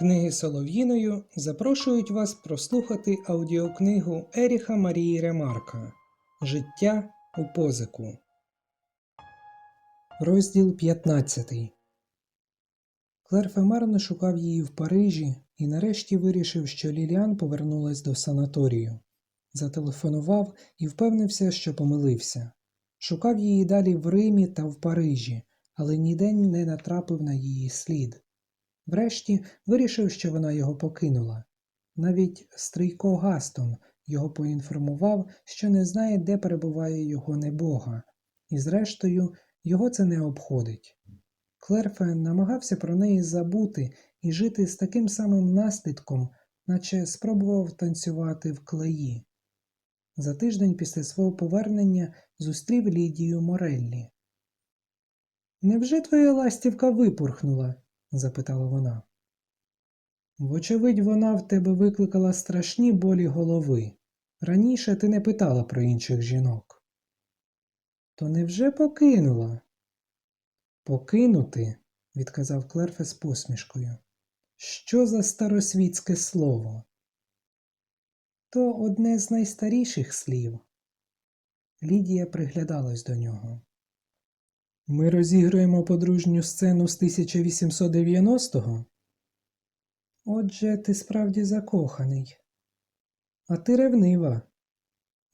Книги Солов'їною запрошують вас прослухати аудіокнигу Еріха Марії Ремарка Життя у позику. Розділ 15 Клер Фемарно шукав її в Парижі і нарешті вирішив, що Ліліан повернулась до санаторію. Зателефонував і впевнився, що помилився. Шукав її далі в Римі та в Парижі, але ніде не натрапив на її слід. Врешті вирішив, що вона його покинула. Навіть Стрийко Гастон його поінформував, що не знає, де перебуває його небога, і зрештою його це не обходить. Клерфе намагався про неї забути і жити з таким самим наслідком, наче спробував танцювати в клеї. За тиждень після свого повернення зустрів Лідію Мореллі. Невже твоя ластівка випорхнула? Запитала вона. Вочевидь, вона в тебе викликала страшні болі голови. Раніше ти не питала про інших жінок. То невже покинула? Покинути, відказав Клерфе з посмішкою. Що за старосвітське слово? То одне з найстаріших слів. Лідія приглядалась до нього. Ми розігруємо подружню сцену з 1890-го? Отже, ти справді закоханий. А ти ревнива.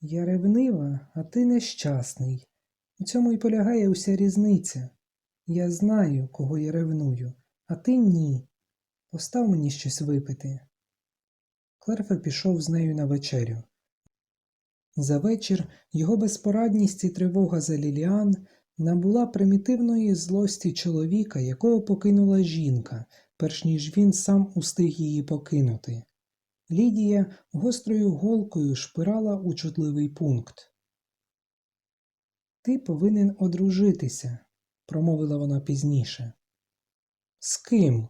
Я ревнива, а ти нещасний. У цьому і полягає уся різниця. Я знаю, кого я ревную, а ти ні. Постав мені щось випити. Клерфе пішов з нею на вечерю. За вечір його безпорадність і тривога за Ліліан набула примітивної злості чоловіка, якого покинула жінка, перш ніж він сам устиг її покинути. Лідія гострою голкою шпирала у чутливий пункт. Ти повинен одружитися, промовила вона пізніше. З ким?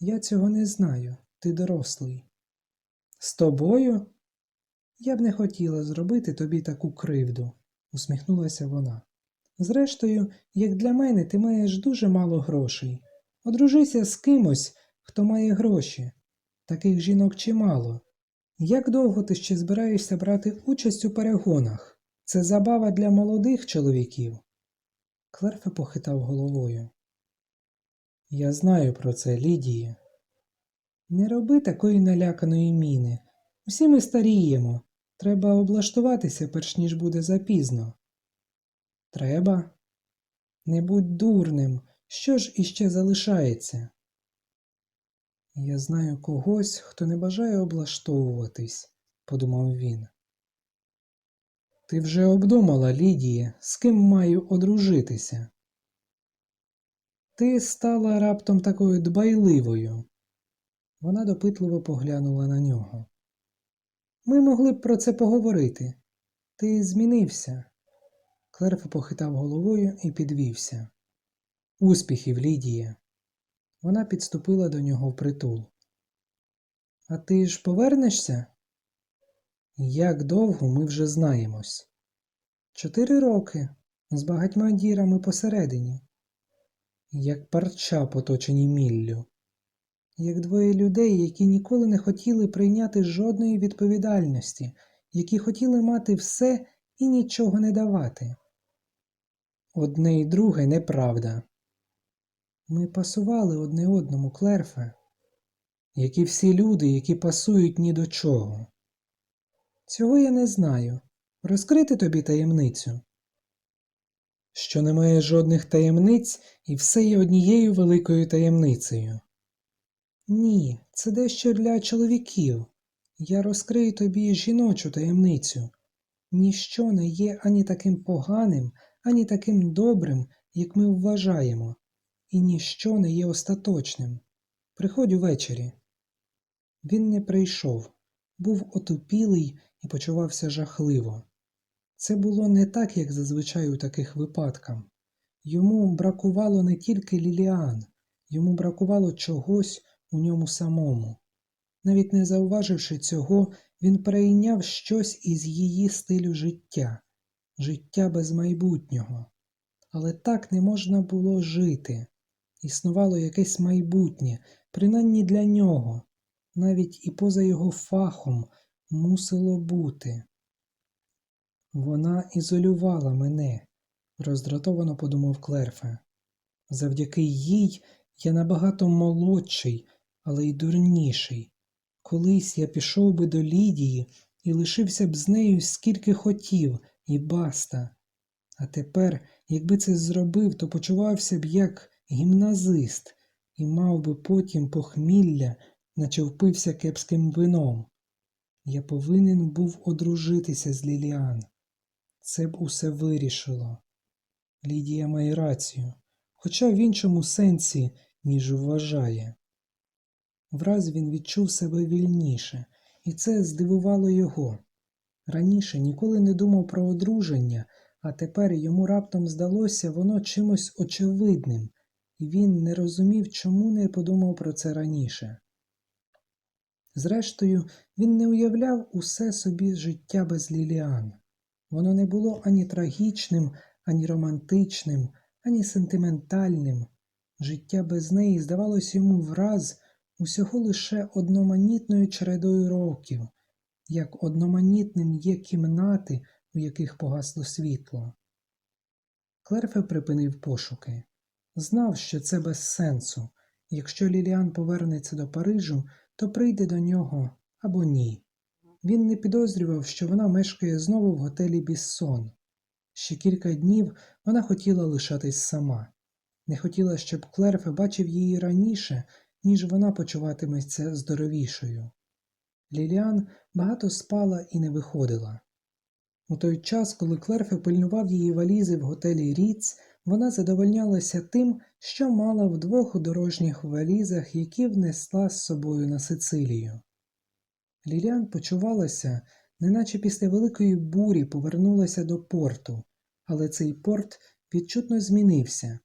Я цього не знаю. Ти дорослий. З тобою? Я б не хотіла зробити тобі таку кривду, усміхнулася вона. Зрештою, як для мене, ти маєш дуже мало грошей. Одружися з кимось, хто має гроші. Таких жінок чимало. Як довго ти ще збираєшся брати участь у перегонах? Це забава для молодих чоловіків. Клерфе похитав головою. Я знаю про це, Лідії. Не роби такої наляканої міни. Усі ми старіємо. Треба облаштуватися, перш ніж буде запізно. Треба? Не будь дурним. Що ж іще залишається? Я знаю когось, хто не бажає облаштовуватись, подумав він. Ти вже обдумала, Лідії, з ким маю одружитися? Ти стала раптом такою дбайливою. Вона допитливо поглянула на нього. Ми могли б про це поговорити. Ти змінився. Клерф похитав головою і підвівся. Успіхів, Лідія. Вона підступила до нього впритул. А ти ж повернешся? Як довго ми вже знаємось? Чотири роки з багатьма дірами посередині, як парча поточені міллю, як двоє людей, які ніколи не хотіли прийняти жодної відповідальності, які хотіли мати все і нічого не давати. Одне й друге неправда. Ми пасували одне одному, Клерфе, як і всі люди, які пасують ні до чого. Цього я не знаю. Розкрити тобі таємницю. Що немає жодних таємниць, і все є однією великою таємницею. Ні, це дещо для чоловіків. Я розкрию тобі жіночу таємницю. Ніщо не є ані таким поганим, ані таким добрим, як ми вважаємо, і ніщо не є остаточним. Приходь увечері. Він не прийшов, був отупілий і почувався жахливо. Це було не так, як зазвичай у таких випадках. Йому бракувало не тільки Ліліан, йому бракувало чогось у ньому самому. Навіть не зауваживши цього, він перейняв щось із її стилю життя, життя без майбутнього. Але так не можна було жити. Існувало якесь майбутнє, принаймні для нього, навіть і поза його фахом мусило бути. Вона ізолювала мене, роздратовано подумав Клерфе. Завдяки їй я набагато молодший, але й дурніший. Колись я пішов би до Лідії і лишився б з нею скільки хотів, і баста. А тепер, якби це зробив, то почувався б як гімназист і мав би потім похмілля, наче впився кепським вином. Я повинен був одружитися з Ліліан. Це б усе вирішило. Лідія має рацію, хоча в іншому сенсі, ніж вважає. Враз він відчув себе вільніше, і це здивувало його. Раніше ніколи не думав про одруження, а тепер йому раптом здалося воно чимось очевидним, і він не розумів, чому не подумав про це раніше. Зрештою, він не уявляв усе собі життя без Ліліан. Воно не було ані трагічним, ані романтичним, ані сентиментальним. Життя без неї здавалось йому враз усього лише одноманітною чередою років, як одноманітним є кімнати, у яких погасло світло. Клерфе припинив пошуки. Знав, що це без сенсу. Якщо Ліліан повернеться до Парижу, то прийде до нього або ні. Він не підозрював, що вона мешкає знову в готелі Біссон. Ще кілька днів вона хотіла лишатись сама. Не хотіла, щоб Клерфе бачив її раніше, ніж вона почуватиметься здоровішою. Ліліан багато спала і не виходила. У той час, коли Клерфе пильнував її валізи в готелі Ріц, вона задовольнялася тим, що мала в двох дорожніх валізах, які внесла з собою на Сицилію. Ліліан почувалася, неначе після великої бурі повернулася до порту, але цей порт відчутно змінився.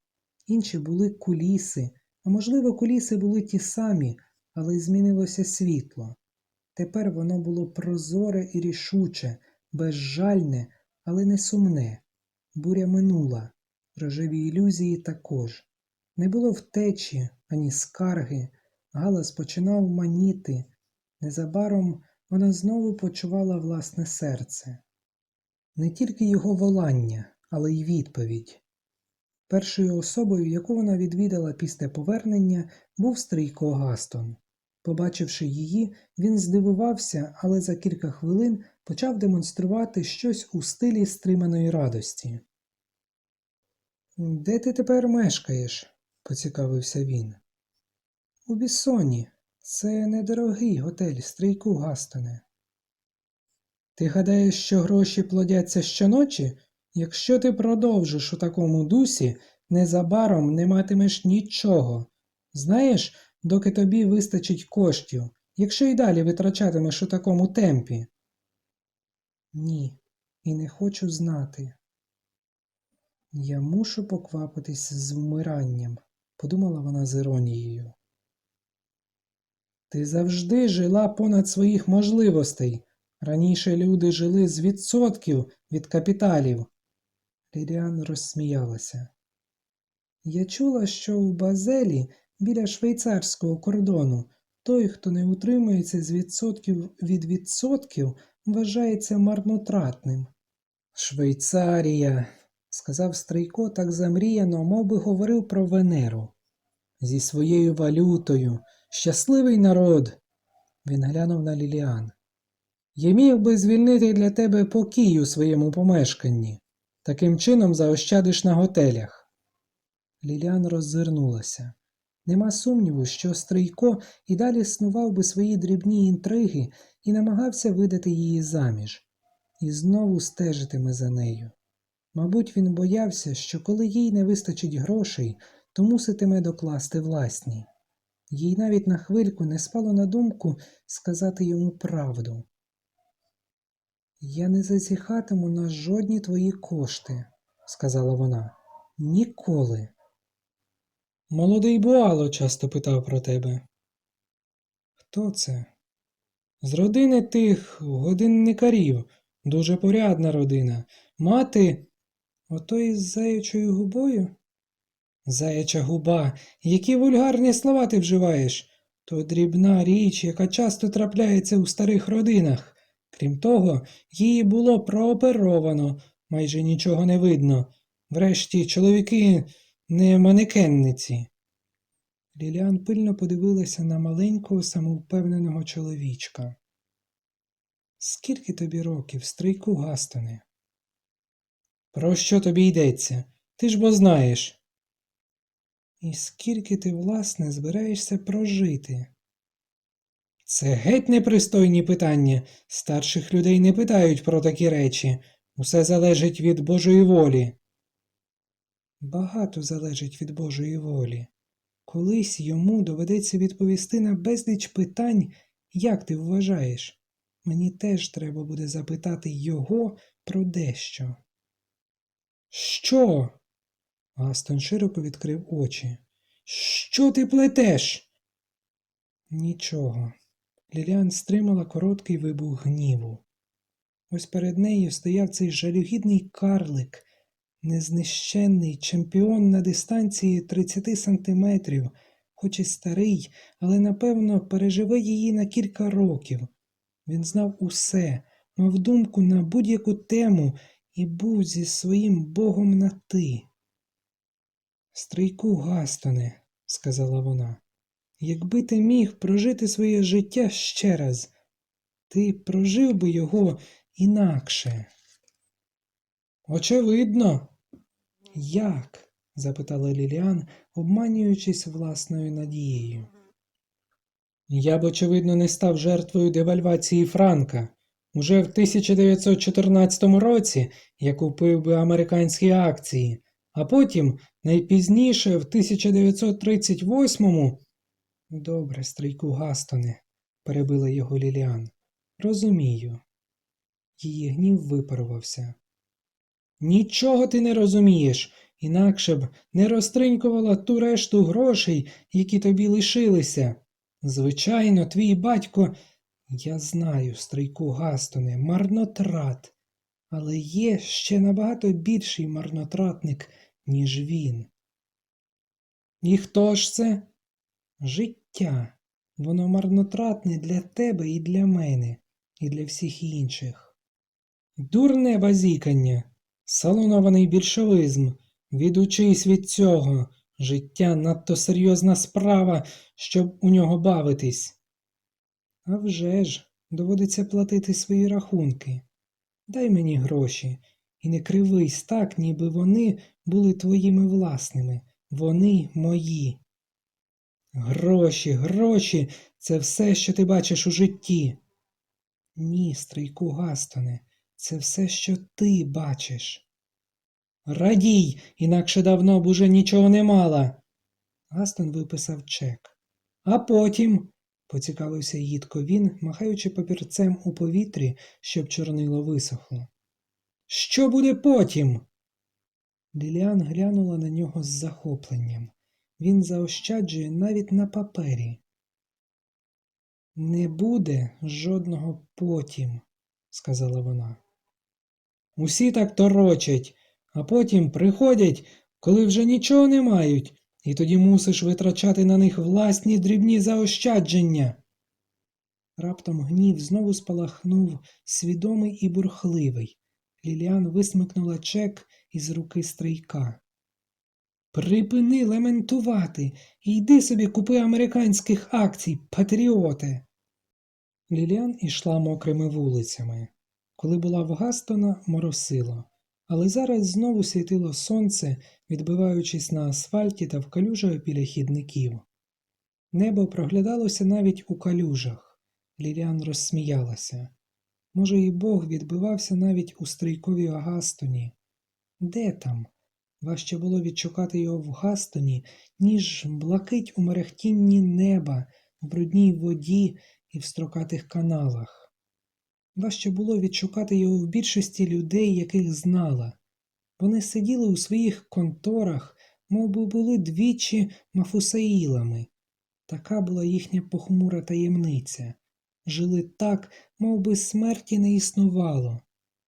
Інші були куліси, а можливо, куліси були ті самі, але змінилося світло. Тепер воно було прозоре і рішуче, безжальне, але не сумне. Буря минула, рожеві ілюзії також. Не було втечі ані скарги, галас починав маніти. Незабаром вона знову почувала власне серце. Не тільки його волання, але й відповідь. Першою особою, яку вона відвідала після повернення, був Стрійко Гастон. Побачивши її, він здивувався, але за кілька хвилин почав демонструвати щось у стилі стриманої радості. Де ти тепер мешкаєш? поцікавився він. У Біссоні. Це недорогий готель, Стрійку Гастоне. Ти гадаєш, що гроші плодяться щоночі? Якщо ти продовжиш у такому дусі, незабаром не матимеш нічого. Знаєш, доки тобі вистачить коштів, якщо й далі витрачатимеш у такому темпі. Ні, і не хочу знати. Я мушу поквапитись з вмиранням, подумала вона з іронією. Ти завжди жила понад своїх можливостей. Раніше люди жили з відсотків від капіталів. Ліліан розсміялася. Я чула, що у Базелі біля швейцарського кордону той, хто не утримується з відсотків від відсотків, вважається марнотратним. Швейцарія, сказав Стрийко так замріяно, мов би говорив про Венеру. Зі своєю валютою. Щасливий народ. Він глянув на Ліліан. Я міг би звільнити для тебе покій у своєму помешканні. Таким чином заощадиш на готелях. Ліліан роззирнулася. Нема сумніву, що Стрийко і далі снував би свої дрібні інтриги і намагався видати її заміж, і знову стежитиме за нею. Мабуть, він боявся, що коли їй не вистачить грошей, то муситиме докласти власні. Їй навіть на хвильку не спало на думку сказати йому правду. Я не зазіхатиму на жодні твої кошти, сказала вона. Ніколи. Молодий Буало часто питав про тебе. Хто це? З родини тих годинникарів, дуже порядна родина. Мати. Ото із заячою губою? Заяча губа, які вульгарні слова ти вживаєш. То дрібна річ, яка часто трапляється у старих родинах. Крім того, її було прооперовано, майже нічого не видно. Врешті, чоловіки не манекенниці. Ліліан пильно подивилася на маленького самовпевненого чоловічка. Скільки тобі років, стрийку Гастоне? Про що тобі йдеться? Ти ж бо знаєш. І скільки ти, власне, збираєшся прожити? Це геть непристойні питання. Старших людей не питають про такі речі. Усе залежить від Божої волі. Багато залежить від Божої волі. Колись йому доведеться відповісти на безліч питань, як ти вважаєш. Мені теж треба буде запитати його про дещо. Що? Гастон широко відкрив очі. Що ти плетеш? Нічого. Ліліан стримала короткий вибух гніву. Ось перед нею стояв цей жалюгідний карлик, незнищенний чемпіон на дистанції 30 сантиметрів, хоч і старий, але напевно переживе її на кілька років. Він знав усе, мав думку на будь-яку тему і був зі своїм богом на ти. Стрийку Гастоне, сказала вона, якби ти міг прожити своє життя ще раз, ти прожив би його інакше. Очевидно. Як? запитала Ліліан, обманюючись власною надією. Я б, очевидно, не став жертвою девальвації Франка. Уже в 1914 році я купив би американські акції, а потім, найпізніше, в 1938-му. Добре, стрійку Гастоне, перебила його Ліліан. Розумію. Її гнів випарувався. Нічого ти не розумієш, інакше б не розтринькувала ту решту грошей, які тобі лишилися. Звичайно, твій батько, я знаю, стрийку Гастоне, марнотрат, але є ще набагато більший марнотратник, ніж він. І хто ж це? Життя. Воно марнотратне для тебе і для мене, і для всіх інших. Дурне базікання, салонований більшовизм. Відучись від цього. Життя надто серйозна справа, щоб у нього бавитись. А вже ж, доводиться платити свої рахунки. Дай мені гроші, і не кривись так, ніби вони були твоїми власними, вони мої. Гроші, гроші це все, що ти бачиш у житті. Ні, стрийку Гастоне, це все, що ти бачиш. Радій, інакше давно б уже нічого не мала. Гастон виписав чек. А потім, поцікавився їдко він, махаючи папірцем у повітрі, щоб чорнило висохло. Що буде потім? Ліліан глянула на нього з захопленням. Він заощаджує навіть на папері. Не буде жодного потім, сказала вона. Усі так торочать, а потім приходять, коли вже нічого не мають, і тоді мусиш витрачати на них власні дрібні заощадження. Раптом гнів знову спалахнув свідомий і бурхливий. Ліліан висмикнула чек із руки стрийка. Припини лементувати йди собі купи американських акцій, патріоте. Ліліан ішла мокрими вулицями. Коли була в Гастона, моросило, але зараз знову світило сонце, відбиваючись на асфальті та в калюжах біля хідників. Небо проглядалося навіть у калюжах. Ліліан розсміялася. Може, і Бог відбивався навіть у стрийкові Гастоні. Де там? Важче було відшукати його в Гастоні, ніж блакить у мерехтінні неба, в брудній воді і в строкатих каналах. Важче було відшукати його в більшості людей, яких знала. Вони сиділи у своїх конторах, мов би були двічі мафусаїлами. Така була їхня похмура таємниця. Жили так, мов би смерті не існувало,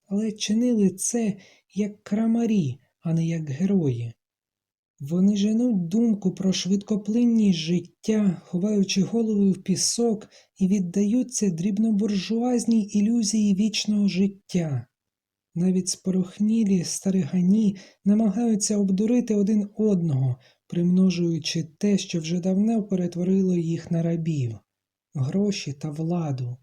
але чинили це як крамарі, а не як герої. Вони женуть думку про швидкоплинність життя, ховаючи голови в пісок і віддаються дрібнобуржуазній ілюзії вічного життя. Навіть спорохнілі старигані намагаються обдурити один одного, примножуючи те, що вже давно перетворило їх на рабів, гроші та владу.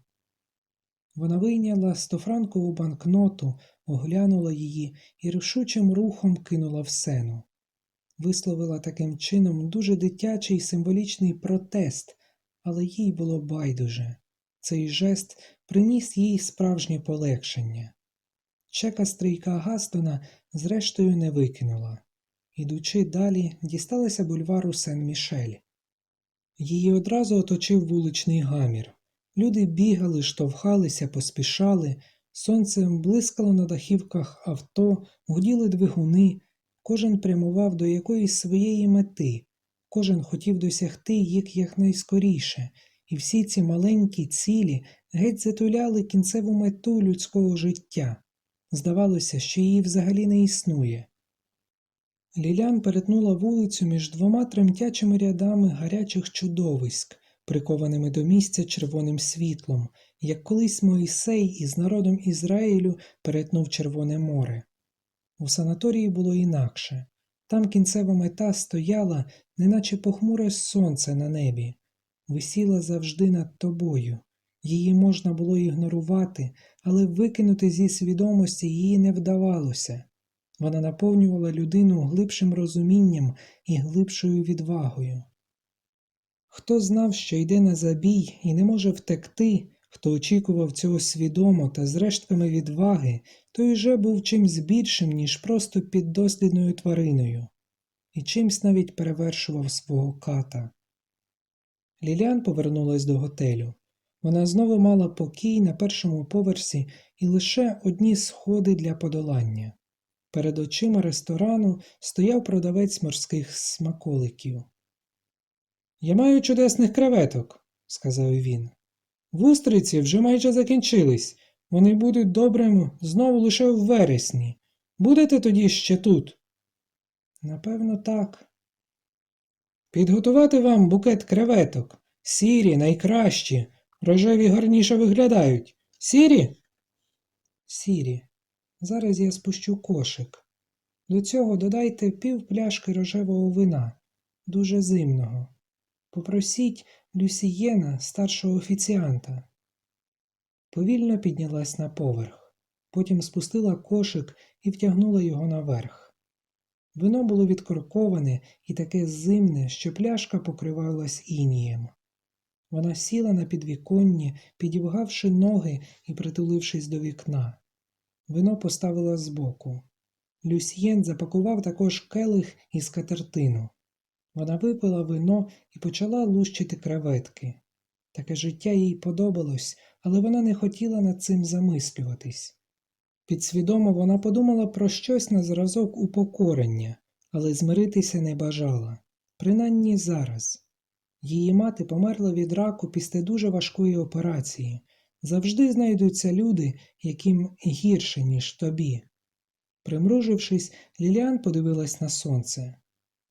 Вона вийняла стофранкову банкноту, оглянула її і рішучим рухом кинула в сену. Висловила таким чином дуже дитячий символічний протест, але їй було байдуже. Цей жест приніс їй справжнє полегшення. Чека стрійка Гастона зрештою не викинула. Ідучи далі, дісталася бульвару Сен-Мішель. Її одразу оточив вуличний гамір. Люди бігали, штовхалися, поспішали, сонце блискало на дахівках авто, гуділи двигуни, кожен прямував до якоїсь своєї мети, кожен хотів досягти їх якнайскоріше, і всі ці маленькі цілі геть затуляли кінцеву мету людського життя. Здавалося, що її взагалі не існує. Лілян перетнула вулицю між двома тремтячими рядами гарячих чудовиськ, прикованими до місця червоним світлом, як колись Моїсей із народом Ізраїлю перетнув Червоне море. У санаторії було інакше. Там кінцева мета стояла, неначе похмуре сонце на небі, висіла завжди над тобою. Її можна було ігнорувати, але викинути зі свідомості її не вдавалося. Вона наповнювала людину глибшим розумінням і глибшою відвагою. Хто знав, що йде на забій і не може втекти, хто очікував цього свідомо та з рештками відваги, той вже був чимсь більшим, ніж просто піддослідною твариною, і чимсь навіть перевершував свого ката. Ліліан повернулась до готелю. Вона знову мала покій на першому поверсі і лише одні сходи для подолання. Перед очима ресторану стояв продавець морських смаколиків. Я маю чудесних креветок, сказав він. Вустриці вже майже закінчились. Вони будуть добрими знову лише в вересні. Будете тоді ще тут? Напевно, так. Підготувати вам букет креветок. Сірі, найкращі, рожеві гарніше виглядають. Сірі? Сірі. Зараз я спущу кошик. До цього додайте пів пляшки рожевого вина, дуже зимного. Попросіть Люсієна, старшого офіціанта. Повільно піднялась на поверх, потім спустила кошик і втягнула його наверх. Вино було відкорковане і таке зимне, що пляшка покривалась інієм. Вона сіла на підвіконні, підівгавши ноги і притулившись до вікна. Вино поставила збоку. Люсьєн запакував також келих і скатертину. Вона випила вино і почала лущити креветки. Таке життя їй подобалось, але вона не хотіла над цим замислюватись. Підсвідомо вона подумала про щось на зразок упокорення, але змиритися не бажала, принаймні зараз. Її мати померла від раку після дуже важкої операції. Завжди знайдуться люди, яким гірше, ніж тобі. Примружившись, Ліліан подивилась на сонце.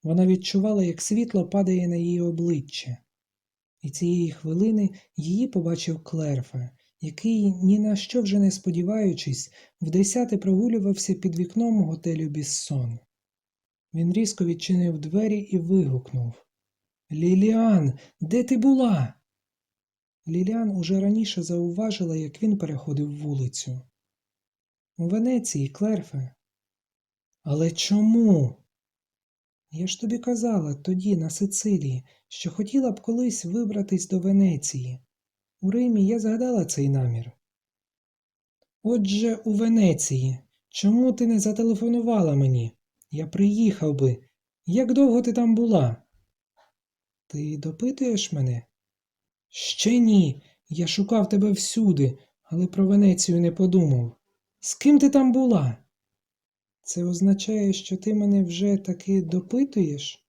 Вона відчувала, як світло падає на її обличчя. І цієї хвилини її побачив Клерфе, який, ні на що вже не сподіваючись, вдесяти прогулювався під вікном готелю Біссон. Він різко відчинив двері і вигукнув Ліліан, де ти була? Ліліан уже раніше зауважила, як він переходив вулицю. У Венеції, Клерфе. Але чому? Я ж тобі казала тоді, на Сицилії, що хотіла б колись вибратись до Венеції. У Римі я згадала цей намір. Отже, у Венеції. Чому ти не зателефонувала мені? Я приїхав би. Як довго ти там була? Ти допитуєш мене? Ще ні. Я шукав тебе всюди, але про Венецію не подумав. З ким ти там була? Це означає, що ти мене вже таки допитуєш?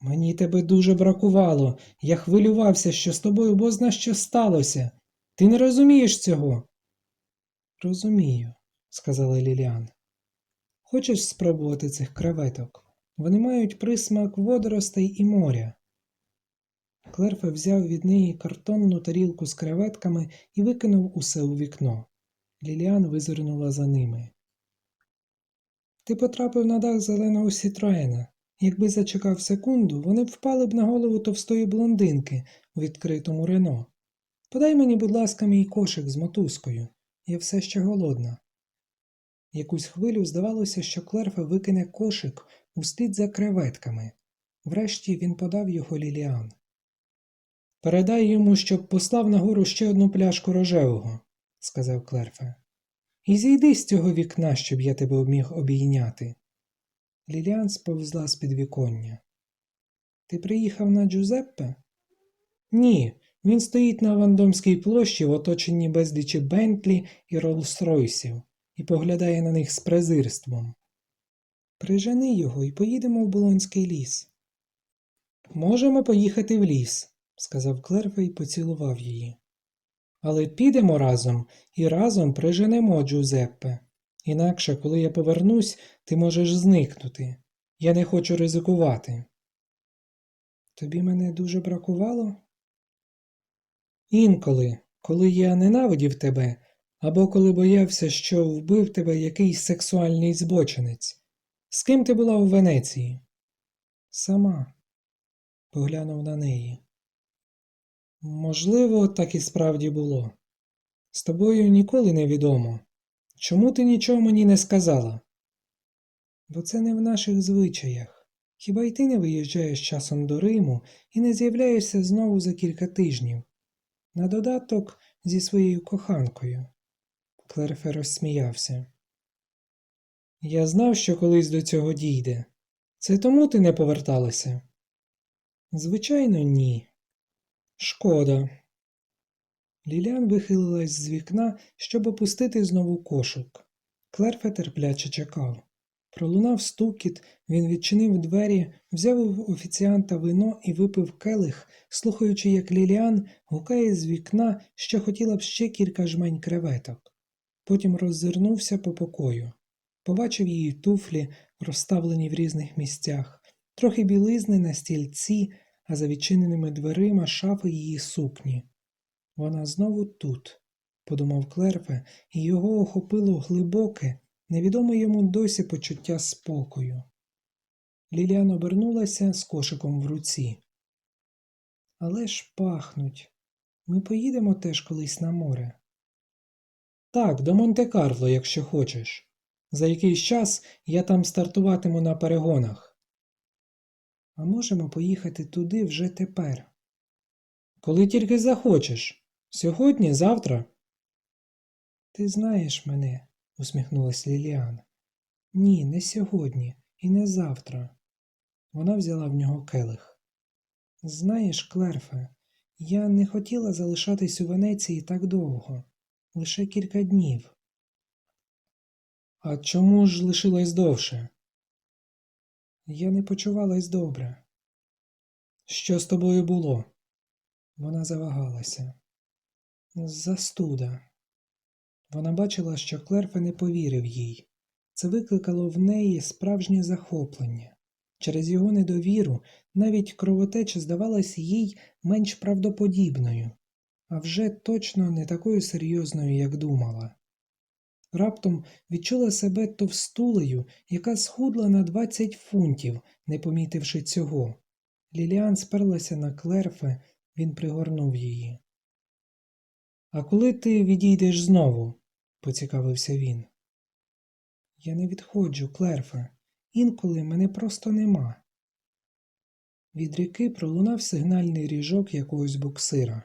Мені тебе дуже бракувало. Я хвилювався, що з тобою бозна що сталося. Ти не розумієш цього? Розумію, сказала Ліліан. Хочеш спробувати цих креветок? Вони мають присмак водоростей і моря. Клерфе взяв від неї картонну тарілку з креветками і викинув усе у вікно. Ліліан визирнула за ними. Ти потрапив на дах зеленого Сітроена. Якби зачекав секунду, вони б впали б на голову товстої блондинки у відкритому Рено. Подай мені, будь ласка, мій кошик з мотузкою. Я все ще голодна. Якусь хвилю здавалося, що Клерфе викине кошик услід за креветками. Врешті він подав його Ліліан. Передай йому, щоб послав нагору ще одну пляшку рожевого, сказав Клерфе. І зійди з цього вікна, щоб я тебе міг обійняти. Ліліан сповзла з підвіконня. Ти приїхав на Джузеппе? Ні, він стоїть на Вандомській площі в оточенні безлічі Бентлі і Роллс-Ройсів і поглядає на них з презирством. Прижени його і поїдемо в Болонський ліс. Можемо поїхати в ліс, сказав Клерфе і поцілував її. Але підемо разом і разом приженемо Джузеппе. Інакше, коли я повернусь, ти можеш зникнути. Я не хочу ризикувати. Тобі мене дуже бракувало? Інколи, коли я ненавидів тебе, або коли боявся, що вбив тебе якийсь сексуальний збочинець. З ким ти була у Венеції? Сама, поглянув на неї. Можливо, так і справді було. З тобою ніколи не відомо. Чому ти нічого мені не сказала? Бо це не в наших звичаях. Хіба й ти не виїжджаєш часом до Риму і не з'являєшся знову за кілька тижнів? На додаток зі своєю коханкою. Клерфе розсміявся. Я знав, що колись до цього дійде. Це тому ти не поверталася? Звичайно, ні. Шкода. Лілян вихилилась з вікна, щоб опустити знову кошик. Клерфе терпляче чекав. Пролунав стукіт, він відчинив двері, взяв у офіціанта вино і випив келих, слухаючи, як Ліліан гукає з вікна, що хотіла б ще кілька жмень креветок. Потім роззирнувся по покою. Побачив її туфлі, розставлені в різних місцях, трохи білизни на стільці, а за відчиненими дверима шафи її сукні. Вона знову тут, подумав Клерфе, і його охопило глибоке, невідоме йому досі почуття спокою. Ліліан обернулася з кошиком в руці. Але ж пахнуть. Ми поїдемо теж колись на море. Так, до Монте-Карло, якщо хочеш. За якийсь час я там стартуватиму на перегонах. А можемо поїхати туди вже тепер. Коли тільки захочеш. Сьогодні, завтра. Ти знаєш мене, усміхнулась Ліліан. Ні, не сьогодні і не завтра. Вона взяла в нього келих. Знаєш, Клерфе, я не хотіла залишатись у Венеції так довго, лише кілька днів. А чому ж лишилась довше? Я не почувалась добре. Що з тобою було? Вона завагалася. Застуда. Вона бачила, що Клерфе не повірив їй. Це викликало в неї справжнє захоплення. Через його недовіру навіть кровотеча здавалась їй менш правдоподібною, а вже точно не такою серйозною, як думала. Раптом відчула себе товстулею, яка схудла на 20 фунтів, не помітивши цього. Ліліан сперлася на Клерфе, він пригорнув її. А коли ти відійдеш знову? поцікавився він. Я не відходжу, Клерфе. Інколи мене просто нема. Від ріки пролунав сигнальний ріжок якогось буксира.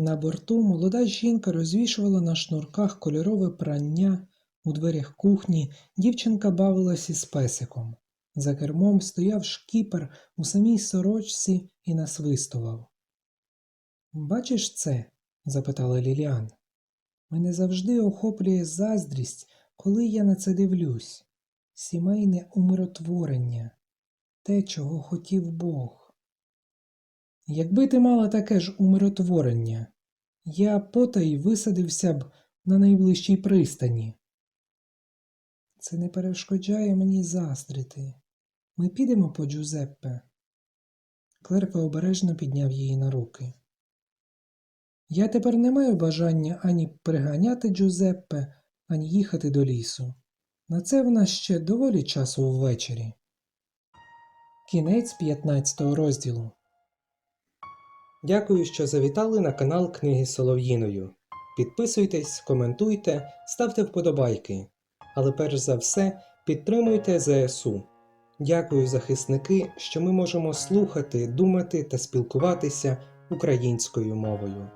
На борту молода жінка розвішувала на шнурках кольорове прання, у дверях кухні дівчинка бавилась із песиком. За кермом стояв шкіпер у самій сорочці і насвистував. Бачиш це? запитала Ліліан. Мене завжди охоплює заздрість, коли я на це дивлюсь. Сімейне умиротворення, те, чого хотів Бог. Якби ти мала таке ж умиротворення, я потай висадився б на найближчій пристані. Це не перешкоджає мені заздрити. Ми підемо по Джузеппе. Клерка обережно підняв її на руки. Я тепер не маю бажання ані приганяти Джузеппе, ані їхати до лісу. На це в нас ще доволі часу ввечері. Кінець 15 розділу. Дякую, що завітали на канал Книги Солов'їною. Підписуйтесь, коментуйте, ставте вподобайки. Але перш за все підтримуйте ЗСУ. Дякую, захисники, що ми можемо слухати, думати та спілкуватися українською мовою.